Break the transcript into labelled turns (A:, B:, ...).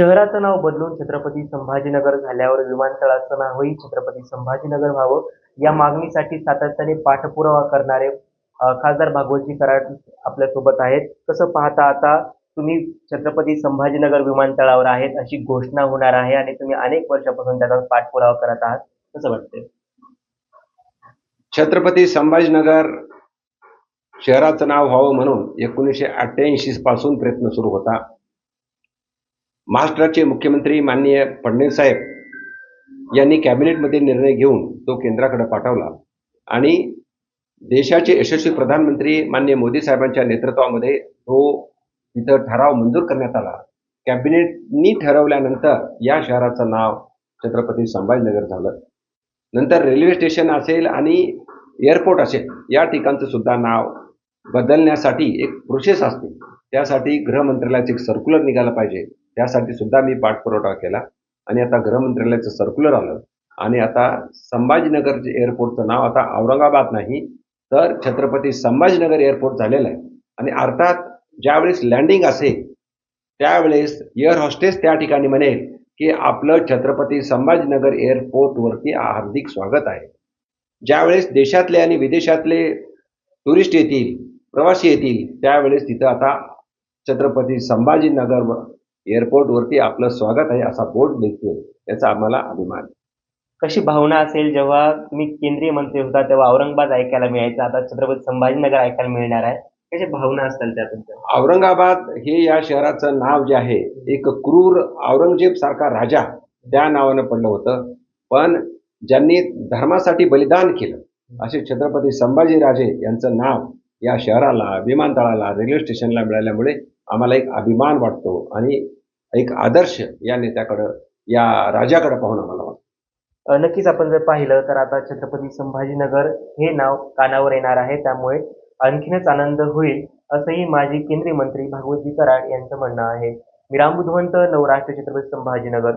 A: शहराचं नाव बदलून छत्रपती संभाजीनगर झाल्यावर विमानतळाचं नावही छत्रपती संभाजीनगर व्हावं. या मागणीसाठी सातत्याने पाठपुरावा करणारे खासदार भागवतजी कराड आपल्यासोबत आहेत. कसं पाहता आता तुम्ही छत्रपती संभाजीनगर विमानतळावर आहेत अशी घोषणा होणार आहे आणि तुम्ही अनेक वर्षापासून त्याचा पाठपुरावा करत आहात. कसं वाटतंय?
B: छत्रपती संभाजीनगर शहराचं नाव व्हावं म्हणून एकोणीसशे अठ्ठ्याऐंशी पासून प्रयत्न सुरू होता. महाराष्ट्राचे मुख्यमंत्री माननीय फडणवीस साहेब यांनी कॅबिनेटमध्ये निर्णय घेऊन तो केंद्राकडे पाठवला. आणि देशाचे यशस्वी प्रधानमंत्री माननीय मोदी साहेबांच्या नेतृत्वामध्ये तो तिथं ठराव मंजूर करण्यात आला. कॅबिनेटनी ठरवल्यानंतर या शहराचं नाव छत्रपती संभाजीनगर झालं. नंतर रेल्वे स्टेशन असेल आणि एअरपोर्ट असेल या ठिकाणचं सुद्धा नाव बदलण्यासाठी एक प्रोसेस असते. त्यासाठी गृहमंत्रालयाचे एक सर्क्युलर निघालं पाहिजे. त्यासाठी सुद्धा मी पाठपुरवठा केला. आणि आता गृहमंत्रालयाचं सर्क्युलर आलं. आणि आता संभाजीनगर एअरपोर्टचं नाव आता औरंगाबाद नाही तर छत्रपती संभाजीनगर एअरपोर्ट झालेलं आहे. आणि अर्थात ज्यावेळेस लँडिंग असेल त्यावेळेस एअर हॉस्टेस त्या ठिकाणी म्हणेल की आपलं छत्रपती संभाजीनगर एअरपोर्टवरती हार्दिक स्वागत आहे. ज्यावेळेस देशातले आणि विदेशातले टुरिस्ट येतील प्रवासी येतील त्यावेळेस तिथं आता छत्रपती संभाजीनगर एअरपोर्टवरती आपलं स्वागत आहे असा बोर्ड दिसतील याचा आम्हाला अभिमान.
A: कशी भावना असेल जेव्हा तुम्ही केंद्रीय मंत्री होता तेव्हा औरंगाबाद ऐकायला मिळायचं आता छत्रपती संभाजीनगर ऐकायला मिळणार आहे. कशा भावना असतील त्या तुमच्या?
B: औरंगाबाद हे या शहराचं नाव जे आहे एक क्रूर औरंगजेब सारखा राजा त्या नावानं पडलं होतं. पण ज्यांनी धर्मासाठी बलिदान केलं असे छत्रपती संभाजीराजे यांचं नाव या शहराला विमानतळाला रेल्वे स्टेशनला मिळाल्यामुळे आम्हाला एक अभिमान वाटतो आणि एक आदर्श या नेत्याकडं या राजाकडे पाहून आम्हाला वाटतं.
A: नक्कीच आपण जर पाहिलं तर आता छत्रपती संभाजीनगर हे नाव कानावर येणार आहे. त्यामुळे आणखीनच आनंद होईल असंही माजी केंद्रीय मंत्री भागवतजी कराड यांचं म्हणणं आहे. मी राम बुधवंत नवराष्ट्र छत्रपती संभाजीनगर.